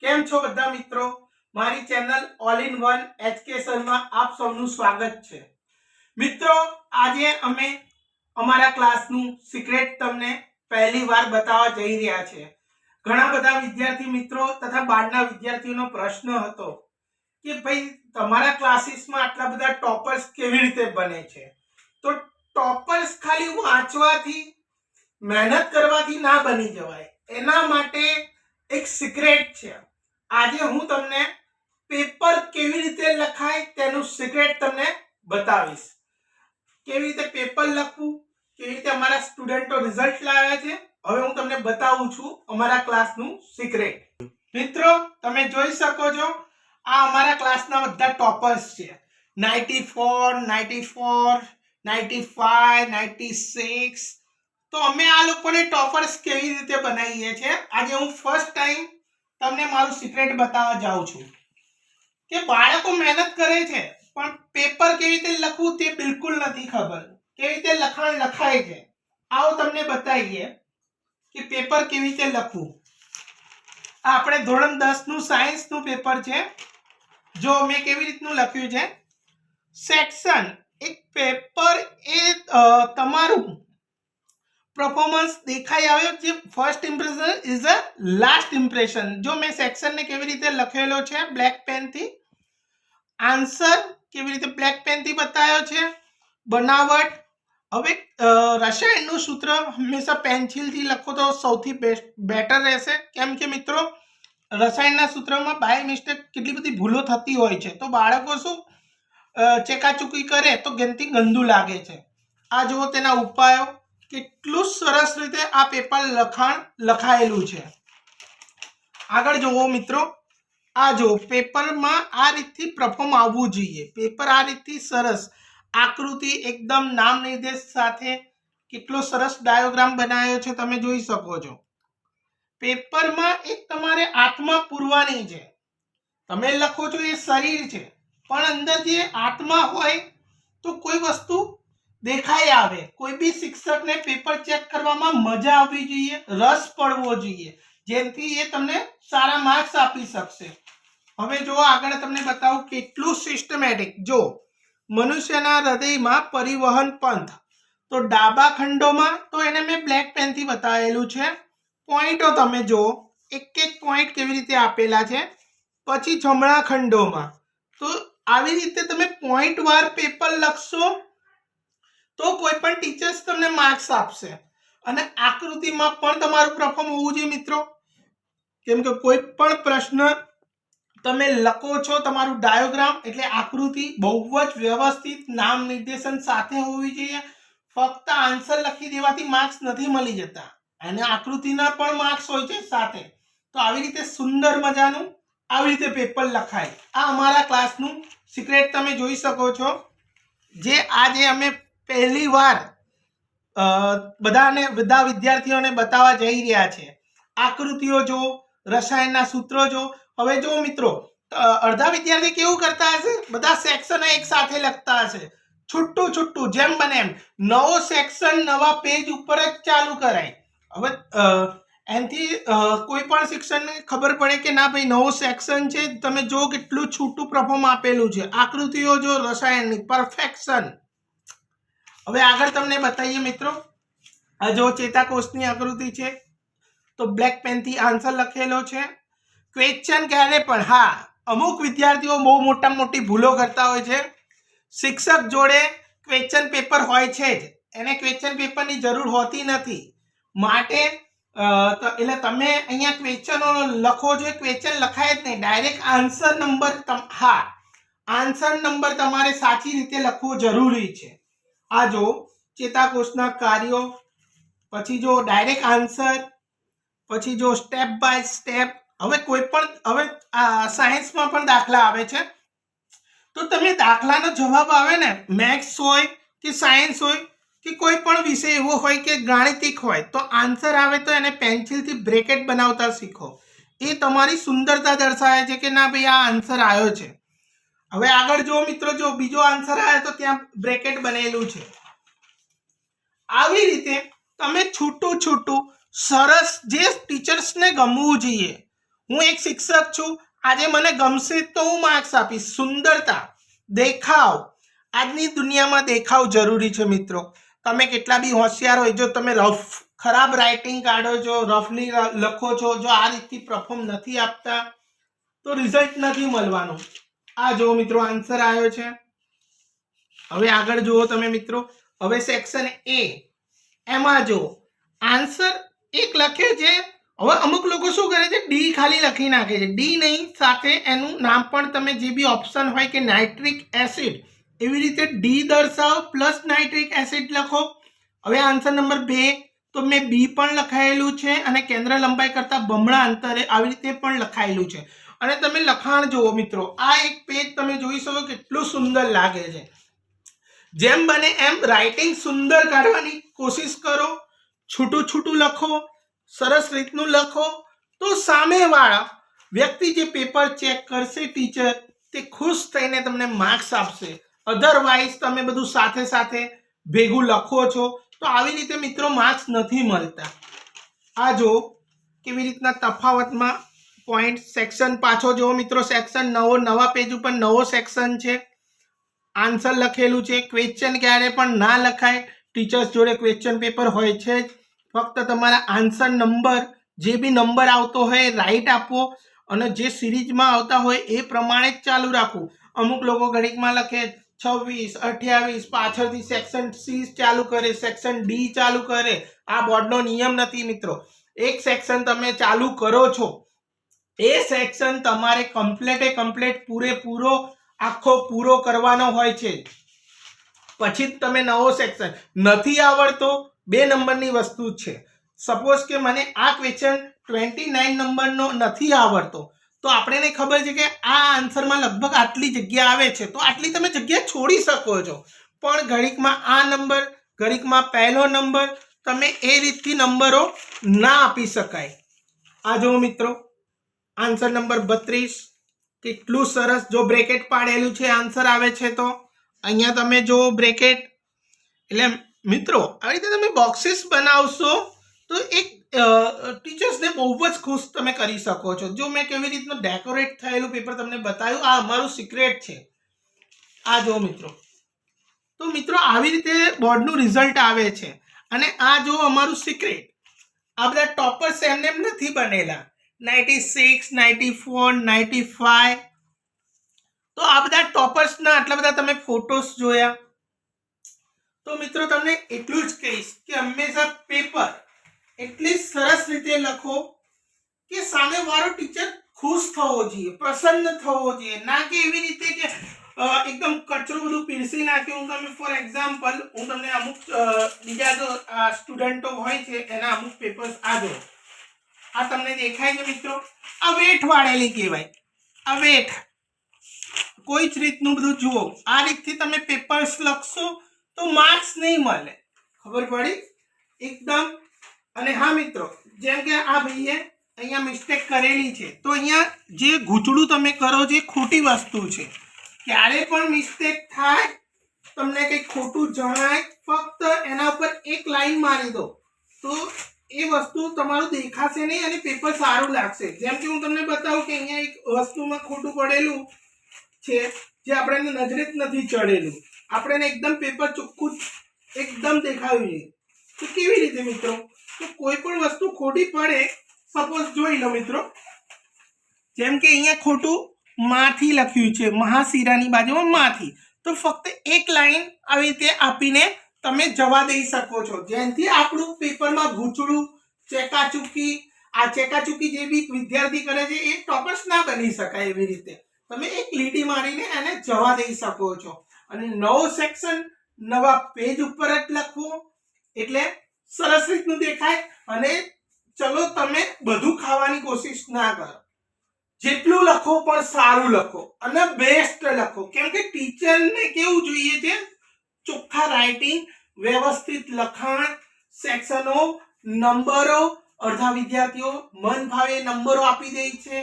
કેમ છો બધા મિત્રો? મારી ચેનલ ઓલ ઇન વન એજ્યુકેશનમાં આપ સૌનું સ્વાગત છે. મિત્રો, આજે અમે અમારા ક્લાસનું સિક્રેટ તમને પહેલી વાર બતાવવા જઈ રહ્યા છે. ઘણા બધા વિદ્યાર્થી મિત્રો તથા બહારના વિદ્યાર્થીઓનો પ્રશ્ન હતો કે ભાઈ તમારા ક્લાસીસમાં આટલા બધા ટોપર્સ કેવી રીતે બને છે? તો ટોપર્સ ખાલી વાંચવાથી, મહેનત કરવાથી ના બની જવાય. એના માટે એક સિક્રેટ છે. આજે હું તમને પેપર કેવી રીતે લખાય તેનું સિક્રેટ તમને બતાવીશ. કેવી રીતે પેપર લખવું, કેવી રીતે અમારા સ્ટુડન્ટો રિઝલ્ટ લાવ્યા છે, હવે હું તમને બતાવું છું અમારા ક્લાસનું સિક્રેટ મિત્રો, તમે જોઈ શકો છો, આ અમારા ક્લાસના બધા ટોપર્સ છે. Ninety four ninety four ninety five ninety six તો અમે આ લોકોને ટોપર્સ કેવી રીતે બનાવીએ છીએ? આજે હું ફર્સ્ટ ટાઈમ તમને મારું સિક્રેટ બતાવવા જાઉં છું. કે બાળકો મહેનત કરે છે, પણ પેપર કેવી રીતે લખવું તે બિલકુલ નથી ખબર. કેવી રીતે લખાણ લખાય છે, આવો તમને બતાવીએ કે પેપર કેવી રીતે લખવું. આપણે ધોરણ દસનું સાયન્સનું પેપર છે. જો મેં કેવી રીતનું લખ્યું છે? સેક્શન એક પેપર એ તમારું પરફોર્મન્સ દેખાઈ આવ્યો જે first impression is a last impression જો મેં સેક્શનને કેવી રીતે લખેલો છે બ્લેક પેનથી આન્સર કેવી રીતે બ્લેક પેનથી બતાવ્યો છે? બનાવટ. હવે રસાયણનું સૂત્ર હંમેશા પેન્સિલથી લખો તો સૌથી બેટર રહેશે. કેમ કે મિત્રો, રસાયણના સૂત્રમાં બાય મિસ્ટેક કેટલી બધી ભૂલો થતી હોય છે. તો બાળકો શું ચેકાચુકી કરે તો ગનથી ગંદુ લાગે છે. આ જુઓ તેના ઉપાયો. કેટલું સરસ રીતે આ પેપર લખાણ લખાયેલું છે. આગળ જુઓ મિત્રો, આ જો પેપરમાં આ રીતથી પ્રથમ આવવું જોઈએ. પેપર આ રીતથી સરસ, આકૃતિ એકદમ નામ નિર્દેશ સાથે કેટલો સરસ ડાયોગ્રામ બનાવ્યો છે તમે જોઈ શકો છો. પેપરમાં એક તમારે આત્મા પૂરવાની છે. તમે લખો છો એ શરીર છે, પણ અંદર જે આત્મા હોય તો કોઈ વસ્તુ દેખાઈ આવે. કોઈ બી શિક્ષકને પેપર ચેક કરવામાં મજા આવવી જોઈએ, રસ પડવો જોઈએ જેથી એ તમને સારા માર્ક્સ આપી શકશે. હવે જો આગળ તમને બતાવું કેટલું સિસ્ટમેટિક જો, મનુષ્યના હૃદયમાં પરિવહન પંથ. તો ડાબા ખંડોમાં તો એને મેં બ્લેક પેનથી બતાવેલું છે. પોઈન્ટો તમે જો, એક એક પોઈન્ટ કેવી રીતે આપેલા છે? પછી જમણા ખંડોમાં. તો આવી રીતે તમે પોઈન્ટ વાર પેપર લખશો તો કોઈ પણ ટીચર્સ તમને માર્ક્સ આપશે. અને આકૃતિમાં પણ તમારું પ્રફોર્મ હોવું જોઈએ મિત્રો. કેમ કે કોઈ પણ પ્રશ્ન તમે લખો છો તમારું ડાયોગ્રામ એટલે આકૃતિ બહુ જ વ્યવસ્થિત નામ નિર્દેશન સાથે હોવી જોઈએ. ફક્ત આન્સર લખી દેવાથી માર્ક્સ નથી મળી જતા. અને આકૃતિના પણ માર્ક્સ હોય છે સાથે. તો આવી રીતે સુંદર મજાનું આવી રીતે પેપર લખાય. આ અમારા ક્લાસનું સિક્રેટ તમે જોઈ શકો છો. જે આજે અમે પહેલી વાર બધાને, બધા વિદ્યાર્થીઓને બતાવવા જઈ રહ્યા છે. આકૃતિઓ જો, રસાયણના સૂત્રો જો. હવે જો મિત્રો અડધા વિદ્યાર્થી કેવું કરતા હશે? બધા સેક્શન એક સાથે લખતા હશે. છૂટું છૂટું, જેમ બને એમ. નવો સેક્શન, નવા પેજ ઉપર જ ચાલુ કરાય. હવે એનાથી કોઈ પણ શિક્ષણને ખબર પડે કે ના ભાઈ, નવો સેક્શન છે, તમે જો કેટલું છૂટું પ્રફોર્મ આપેલું છે. આકૃતિઓ જો રસાયણની પરફેક્શન હવે આગળ તમને બતાવીએ મિત્રો. આ જો ચેતાકોષની આકૃતિ છે, તો બ્લેક પેનથી આન્સર લખેલો છે. ક્વેશ્ચન ક્યારે પણ, હા, અમુક વિદ્યાર્થીઓ બહુ મોટા મોટી ભૂલો કરતા હોય છે. શિક્ષક જોડે ક્વેશ્ચન પેપર હોય છે જ. એને ક્વેશ્ચન પેપરની જરૂર હોતી નથી. માટે એટલે તમે અહીંયા ક્વેશ્ચનો લખો છો ક્વેશ્ચન લખાય જ નહીં. ડાયરેક્ટ આન્સર નંબર હા આન્સર નંબર તમારે સાચી રીતે લખવો જરૂરી છે. આ જો ચેતાકોષના કાર્યો, પછી જો ડાયરેક્ટ આન્સર પછી જો સ્ટેપ બાય સ્ટેપ હવે કોઈ પણ, હવે સાયન્સમાં પણ દાખલા આવે છે. તો તમે દાખલાનો જવાબ આવે ને મેથ્સ હોય કે સાયન્સ હોય કે કોઈ પણ વિષય એવો હોય કે ગાણિતિક હોય, તો આન્સર આવે તો એને પેન્સિલથી બ્રેકેટ બનાવતા શીખો. એ તમારી સુંદરતા દર્શાવે છે કે ના ભાઈ આ આન્સર આવ્યો છે. હવે આગળ જો મિત્રો, જો બીજો આન્સર આવે તો ત્યાં બ્રેકેટ બનેલું છે. આવી રીતે તમે છૂટું છૂટું સરસ જે ટીચર્સને ગમવું જોઈએ. હું એક શિક્ષક છું, આજે મને ગમશે તો હું માર્ક્સ આપીશ. સુંદરતા, દેખાવ. આજની દુનિયામાં દેખાવ જરૂરી છે મિત્રો. તમે કેટલા બી હોશિયાર હોય, જો તમે રફ ખરાબ રાઇટિંગ કાઢો છો રફલી લખો છો, જો આ રીતથી પરફોર્મ નથી આપતા, તો રિઝલ્ટ નથી મળવાનું. આ જુઓ મિત્રો આન્સર આવ્યો છે. હવે આગળ જુઓ તમે મિત્રો. હવે સેક્શન એ એમાં જો આન્સર એક લખે છે. હવે અમુક લોકો શું કરે છે? ડી ખાલી લખી નાખે છે. ડી નહીં, સાથે એનું નામ પણ તમે જે બી ઓપ્શન હોય કે નાઇટ્રિક એસિડ એવી રીતે ડી દર્શાવો પ્લસ નાઇટ્રિક એસિડ લખો. હવે આન્સર નંબર બે. તો મેં બી પણ લખાયેલું છે અને કેન્દ્ર લંબાઈ કરતાં બમણા અંતરે આવી રીતે પણ લખાયેલું છે. અને તમે લખાણ જુઓ મિત્રો, આ એક પેજ તમે જોઈ શકો કેટલું સુંદર લાગે છે. જેમ બને એમ રાઇટિંગ સુંદર કાઢવાની કોશિશ કરો, છૂટું છૂટું લખો, સરસ રીતનું લખો, તો સામેવાળા વ્યક્તિ જે પેપર ચેક કરશે ટીચર તે ખુશ થઈને તમને માર્ક્સ આપશે. અધરવાઇઝ તમે બધું સાથે સાથે ભેગું લખો છો, તો આવી રીતે મિત્રો માર્ક્સ નથી મળતા. આ જો કેવી રીતના તફાવતમાં પોઈન્ટ સેક્શન પાછો જુઓ મિત્રો સેક્શન નવો, નવા પેજ ઉપર નવો સેક્શન છે. આન્સર લખેલું છે ક્વેશ્ચન ક્યારે પણ ના લખાય ટીચર્સ જોડે ક્વેશ્ચન પેપર હોય છે જ. ફક્ત તમારા આન્સર નંબર જે બી નંબર આવતો હોય રાઈટ આપો અને જે સિરીઝમાં આવતા હોય એ પ્રમાણે જ ચાલુ રાખવું અમુક લોકો ગણિતમાં લખે છવ્વીસ, અઠ્યાવીસ, પાછળથી સેક્શન સી ચાલુ કરે સેક્શન ડી ચાલુ કરે. આ બોર્ડનો નિયમ નથી મિત્રો. એક સેક્શન તમે ચાલુ કરો છો એ સેક્શન તમારે કમ્પ્લેટે કમ્પ્લેટ પૂરેપૂરો, આખો પૂરો કરવાનો હોય છે. પછી તમે નવો સેક્શન નથી આવડતો, બે નંબરની વસ્તુ છે. સપોઝ કે મને આ ક્વેશ્ચન ટ્વેન્ટી નાઇન નંબરનો નથી આવડતો, તો આપણને ખબર છે કે આ આન્સરમાં લગભગ આટલી જગ્યા આવે છે. તો આટલી તમે જગ્યા છોડી શકો છો. પણ ઘડીકમાં આ નંબર, ઘડીકમાં પહેલો નંબર, તમે એ રીતથી નંબરો ના આપી શકાય. આ જો મિત્રો. આન્સર નંબર બત્રીસ. કેટલું સરસ જો બ્રેકેટ પાડેલું છે, આન્સર આવે છે તો. અહીંયા તમે જો બ્રેકેટ. એટલે મિત્રો, આવી રીતે તમે બોક્સિસ બનાવશો તો એક ટીચર્સને બહુ જ ખુશ તમે કરી શકો છો. જો મેં કેવી રીતનું ડેકોરેટ થયેલું પેપર તમને બતાવ્યું, આ અમારું સિક્રેટ છે. આ જો મિત્રો. તો મિત્રો, આવી રીતે બોર્ડનું રિઝલ્ટ આવે છે. અને આ જો અમારું સિક્રેટ. આ બધા ટોપર્સ એમને એમ નથી બનેલા. Ninety six ninety four ninety five તો આ બધા ટોપર્સના આટલા બધા તમે ફોટોસ જોયા. તો મિત્રો તમને એટલું જ કહીશ કે હંમેશા પેપર એટલી સરસ રીતે લખો કે સામેવાળો ટીચર ખુશ થવો જોઈએ પ્રસન્ન થવો જોઈએ. ના કે એવી રીતે કે અ, એકદમ કચરું બધું પીરસી નાખ્યું હું તમે ફોર એક્ઝામ્પલ હું તમને અમુક અ, બીજા જો સ્ટુડન્ટો હોય છે એના અમુક પેપર્સ આ જો આ તમને દેખાય છે મિત્રો? આ વેઠ વાળેલી કહેવાય. આ વેઠ. કોઈ જ રીતનું બધું જુઓ. આ રીતથી તમે પેપર્સ લખશો તો માર્ક્સ નહીં મળે. ખબર પડી? એકદમ. અને હા મિત્રો, જેમ કે આ ભાઈએ અહીંયા મિસ્ટેક કરેલી છે, તો અહીંયા જે ગૂંચળું તમે કરો છો એ ખોટી વસ્તુ છે. ક્યારે પણ મિસ્ટેક થાય, તમને કંઈક ખોટું જણાય, ફક્ત એના ઉપર એક લાઈન મારી દો. તો એ વસ્તુ તમારું દેખાશે નહીં અને પેપર સારું લાગશે. જેમ કે હું તમને બતાવું કે અહીંયા એક વસ્તુમાં ખોટું પડેલું છે, જે આપણે નજરે જ નથી ચડેલું. આપણે એકદમ પેપર ચોખ્ખું એકદમ દેખાયું છે. તો કેવી રીતે મિત્રો? તો કોઈ પણ વસ્તુ ખોટી પડે સપોઝ જોઈ લો મિત્રો. જેમ કે અહીંયા ખોટું માથી લખ્યું છે, મહાશિરાની બાજુમાં માથી. તો ફક્ત એક લાઈન આવી રીતે આપીને તમે જવા દઈ શકો છો. જેનાથી આપણું પેપરમાં ગૂંચળું ચેકાચૂકી, આ ચેકાચૂકી જે બી વિદ્યાર્થી કરે છે, એ ટોપર્સ ના બની શકાય એવી રીતે. તમે એક લીટી મારીને એને જવા દઈ શકો છો. અને નવો સેક્શન, નવા પેજ ઉપર જ લખવું એટલે સરસ રીતનું દેખાય. અને ચલો તમે બધું ખાવાની કોશિશ ના કરો. જેટલું લખો પણ સારું લખો. અને બેસ્ટ લખો. કેમ કે ટીચરને કેવું જોઈએ છે ચોખ્ખા રાઇટિંગ વ્યવસ્થિત લખાણ સેક્શનો નંબરો, અડધા વિદ્યાર્થીઓ મન ભાવે નંબરો આપી દે છે.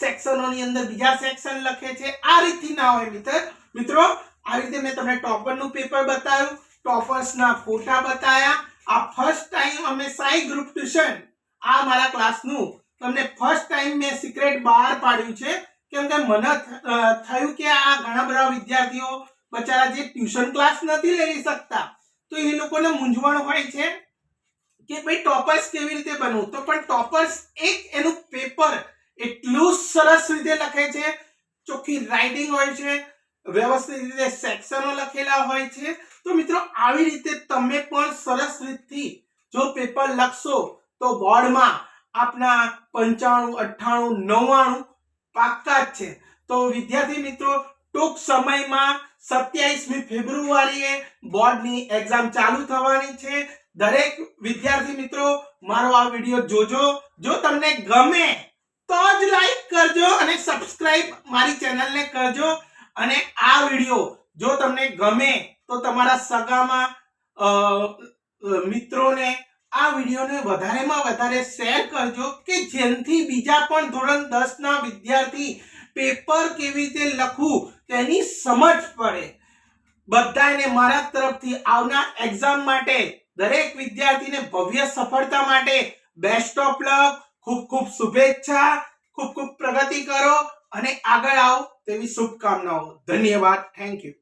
સેક્શનોની અંદર બીજા સેક્શન લખે છે. આ રીતથી ના હોય મિત્ર. મિત્રો, આ રીતે મેં તમને ટોપરનું પેપર બતાવ્યું. ટોપર્સના ફોટા બતાવ્યા આ ફર્સ્ટ ટાઈમ અમે સાઈ ગ્રુપ ટ્યુશન આ મારા ક્લાસનું તમને ફર્સ્ટ ટાઈમ મેં સિક્રેટ બહાર પાડ્યું છે. કેમ કે મને થયું કે આ ઘણા બધા વિદ્યાર્થીઓ બચારા જે ટ્યુશન ક્લાસ નથી લઈ શકતા, તો એ લોકોને મૂંઝવણ હોય છે કે ભાઈ ટોપર્સ કેવી રીતે બનવું? તો પણ ટોપર્સ એક એનું પેપર એટલું સરસ રીતે લખે છે, ચોખ્ખી રાઇટિંગ હોય છે, વ્યવસ્થિત રીતે સેક્શનો લખેલા હોય છે. તો મિત્રો, આવી રીતે તમે પણ સરસ રીતથી જો પેપર લખશો, તો બોર્ડમાં આપના પંચાણું, અઠ્ઠાણું, નવ્વાણું પાક્કા જ છે. તો વિદ્યાર્થી મિત્રો, ટૂંક સમયમાં સત્યાવીસમી ફેબ્રુઆરીએ બોર્ડની એક્ઝામ ચાલુ થવાની છે. દરેક વિદ્યાર્થી મિત્રો, મારો આ વીડિયો જોજો. જો તમને ગમે તો જ લાઈક કરજો અને સબસ્ક્રાઇબ મારી ચેનલને કરજો. અને આ વીડિયો જો તમને ગમે તો તમારા સગામાં મિત્રોને આ વિડીયોને વધારેમાં વધારે શેર કરજો કે જેનથી બીજા પણ ધોરણ દસના વિદ્યાર્થી પેપર કેવી રીતે લખવું તેની સમજ પડે. બધાને મારા તરફથી આવનાર એક્ઝામ માટે, દરેક વિદ્યાર્થીને ભવ્ય સફળતા માટે બેસ્ટ ઓફ લક ખૂબ ખૂબ શુભેચ્છા, ખૂબ ખૂબ પ્રગતિ કરો અને આગળ આવો તેવી શુભકામનાઓ. ધન્યવાદ. Thank you